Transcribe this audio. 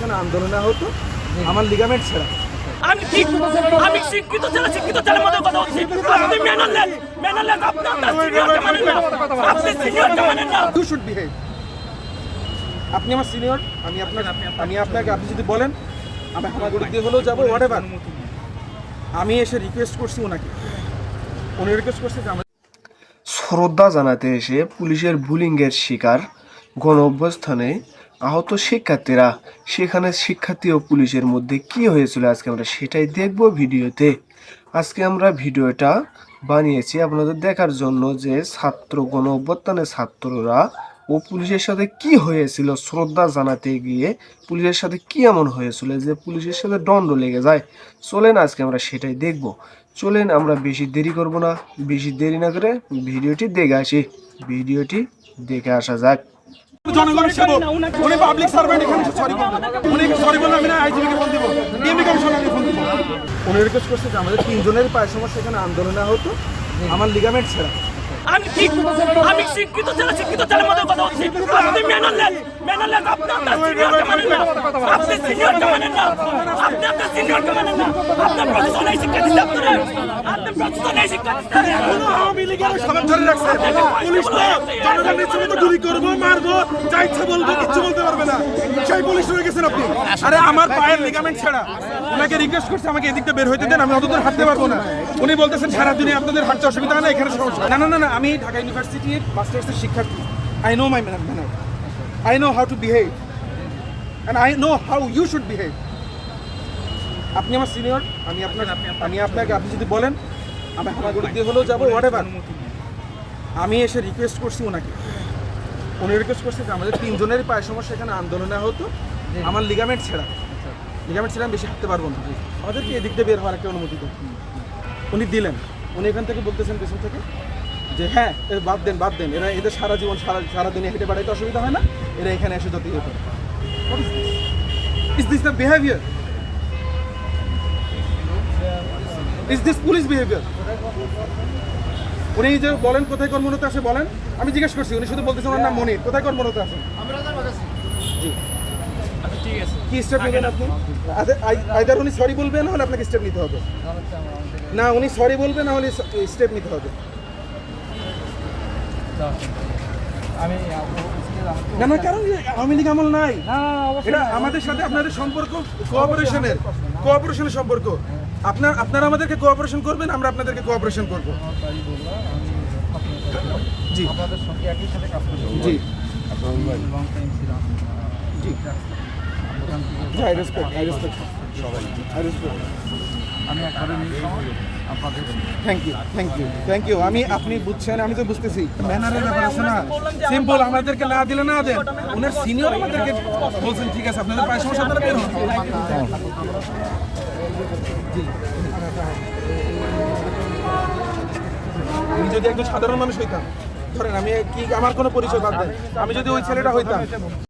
সেখানে আন্দোলনে হতো আমার লিগামেন্ট ছেঁড়া। আমি ঠিক আমি শিক্ষিত ছেলে শিক্ষিত ছেলের মধ্যে কথা বলছি। আপনি মেনালেন মেনালেন আপনি আপনার সিনিয়রকে মানেন না। আপনি সিনিয়রকে মানেন না। ইউ শুড বিহেভ আপনি আমার সিনিয়র আমি আপনার আমি আপনাকে আপনি যদি বলেন আমি আমার বিরুদ্ধে হলেও যাব হোয়াট এভার আমি এসে রিকোয়েস্ট করছি ওনাকে। উনি রিকোয়েস্ট করছে যে শ্রদ্ধা জানাতে এসে পুলিশের বুলিংয়ের শিকার গণ অভ্যস্থানে আহত শিক্ষার্থীরা, সেখানে শিক্ষার্থী ও পুলিশের মধ্যে কি হয়েছিল আজকে আমরা সেটাই দেখব ভিডিওতে। আজকে আমরা ভিডিওটা বানিয়েছি আপনাদের দেখার জন্য যে ছাত্র গণ ছাত্ররা ও পুলিশের সাথে কি হয়েছিল শ্রদ্ধা জানাতে গিয়ে পুলিশের সাথে কি এমন হয়েছিল যে পুলিশের সাথে দণ্ড লেগে যায়। চলেন আজকে আমরা সেটাই দেখব। চলেন আমরা বেশি দেরি করব না, বেশি দেরি না করে ভিডিওটি দেখে আসি। ভিডিওটি দেখে আসা যাক। জনগণের সেবক, উনি পাবলিক সার্ভেন্ট এখানে সরি বলবেন উনি সরি আমি না ফোন কমিশনারকে ফোন উনি রিকোয়েস্ট করছে যে আমাদের তিনজনের পায়ের সমস্যা এখানে আন্দোলনে হতো, আমার লিগামেন্ট ছেঁড়া। আমি ঠিক আমি শিক্ষিত ছেলে শিক্ষিত ছেলের মধ্যে কথা বলছি। আপনি মেনালেন মেনালেন আপনি আপনার সিনিয়রকে মানেন না। আপনি সিনিয়রকে মানেন না। আপনি আপনার সিনিয়রকে মানেন না। আপনার প্রশাসনের শিক্ষা দিচ্ছে আপনারা শিক্ষা দিচ্ছে আওয়ামী লীগের সবাই ধরে রাখছে। পুলিশ তো জনগণের গুলি করব মারবো যা ইচ্ছা বলব কিচ্ছু বলতে পারবে না। সেই পুলিশ হয়ে গেছেন আপনি। আরে আমার পায়ের লিগামেন্ট ছাড়া। ওনাকে রিকোয়েস্ট করছে আমাকে এদিকটা বের হইতে দেন আমি অতদূর হাঁটতে পারব না। উনি বলতেছেন সারা দিনে আপনাদের হাঁটতে অসুবিধা হয় না এখানে সমস্যা না না না না আমি ঢাকা ইউনিভার্সিটির মাস্টার্সের শিক্ষার্থী। I know my manner I know how to behave and I know how you should behave আপনি আমার সিনিয়র আমি আপনার আমি আপনাকে আপনি যদি বলেন আমি আমার বিরুদ্ধে হলেও যাব হোয়াট এভার আমি এসে রিকোয়েস্ট করছি ওনাকে। উনি রিকোয়েস্ট করছে যে আমাদের তিনজনের পায়ের সমস্যা এখানে আন্দোলনে হতো আমার লিগামেন্ট ছেঁড়া। লিগামেন্ট ছিলাম, বেশি হাঁটতে পারব না। আমাদেরকে এদিক দিয়ে বের হওয়ার একটা অনুমতি দেন। উনি দিলেন। উনি এখান থেকে বলতেছেন পেছন থেকে যে হ্যাঁ বাদ দেন বাদ দেন। এরা, এদের সারা জীবন, সারা সারা দিনে হেঁটে বেড়াইতে অসুবিধা হয় না। এরা এখানে এসে যতই হতো is this the behaviour is this police behaviour উনি যে বলেন, কোথায় কর্মরত আছে? বলেন। আমি জিজ্ঞেস করছি, উনি শুধু বলতেছেন, ওনার নাম মনির। কোথায় কর্মরত আছেন? কি স্টেপ নেবেন আপনি? আইদার উনি সরি বলবেন না হলে আপনাকে স্টেপ নিতে হবে? না উনি সরি বলবেন না হলে স্টেপ নিতে হবে। না না কারণ আওয়ামী লীগ আমল নাই। এটা আমাদের সাথে আপনাদের সম্পর্ক কোঅপারেশনের কোঅপারেশনের সম্পর্ক। আপনার আপনারা আমাদেরকে কোঅপারেশন করবেন আমরা আপনাদেরকে কোঅপারেশন করব। জি আপনাদের সঙ্গে একই সাথে কাজ করি জি। লং টাইম ছিলাম জি। জি আই রেসপেক্ট আই রেসপেক্ট সবাই আই রেসপেক্ট আমি আপনাদের thank you thank you thank you আমি আপনি বুঝছেন আমি তো বুঝতেছি। ম্যানারের ব্যাপার আছে না সিম্পল আমাদেরকে না দিলে না দেন। ওনার সিনিয়র আমাদেরকে বলছেন ঠিক আছে আপনাদের পায়ে সমস্যা আপনারা বের হন। আমি যদি একজন সাধারণ মানুষ হইতাম ধরেন আমি কি আমার কোনো পরিচয় বাদ দেন আমি যদি ওই ছেলেটা হইতাম।